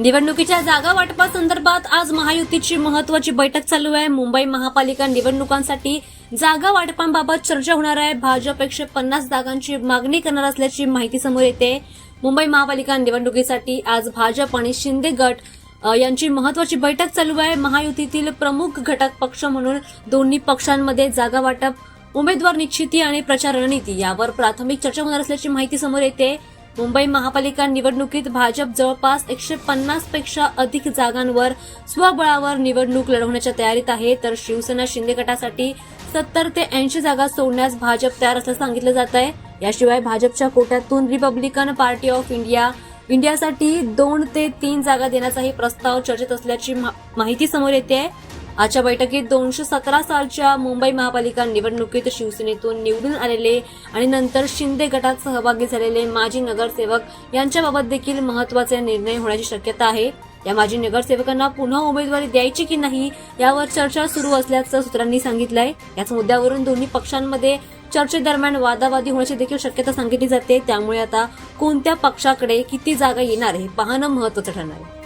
निवडणुकीच्या जागा वाटपासंदर्भात आज महायुतीची महत्वाची बैठक चालू आहे. मुंबई महापालिका निवडणुकांसाठी जागा वाटपांबाबत चर्चा होणार आहे. भाजप एकशे पन्नास जागांची मागणी करणार असल्याची माहिती समोर येते. मुंबई महापालिका निवडणुकीसाठी आज भाजप आणि शिंदे गट यांची महत्वाची बैठक चालू आहे. महायुतीतील प्रमुख घटक पक्ष म्हणून दोन्ही पक्षांमध्ये जागा वाटप उमेदवार निश्चिती आणि प्रचार रणनीती यावर प्राथमिक चर्चा होणार असल्याची माहिती समोर येते. मुंबई महापालिका निवडणुकीत भाजप जवळपास एकशे पन्नासपेक्षा अधिक जागांवर स्वबळावर निवडणूक लढवण्याच्या तयारीत आहे. तर शिवसेना शिंदे गटासाठी सत्तर ते ऐंशी जागा सोडण्यास भाजप तयार असल्याचं सांगितलं जात आहे. याशिवाय भाजपच्या कोट्यातून रिपब्लिकन पार्टी ऑफ इंडिया इंडियासाठी दोन ते तीन जागा देण्याचाही प्रस्ताव चर्चेत असल्याची मा- माहिती समोर येते. आहे आजच्या बैठकीत दोनशे सतरा सालच्या मुंबई महापालिका निवडणुकीत शिवसेनेतून निवडून आलेले आणि नंतर शिंदे गटात सहभागी झालेले माजी नगरसेवक यांच्याबाबत देखील महत्त्वाचे निर्णय होण्याची शक्यता आहे. या माजी नगरसेवकांना पुन्हा उमेदवारी द्यायची की नाही यावर चर्चा सुरू असल्याचं सूत्रांनी सांगितलंय. याच मुद्द्यावरून दोन्ही पक्षांमध्ये चर्चेदरम्यान वादावादी होण्याची देखील शक्यता सांगितली जाते. त्यामुळे आता कोणत्या पक्षाकडे किती जागा येणार हे पाहणं महत्वाचं ठरणार आहे.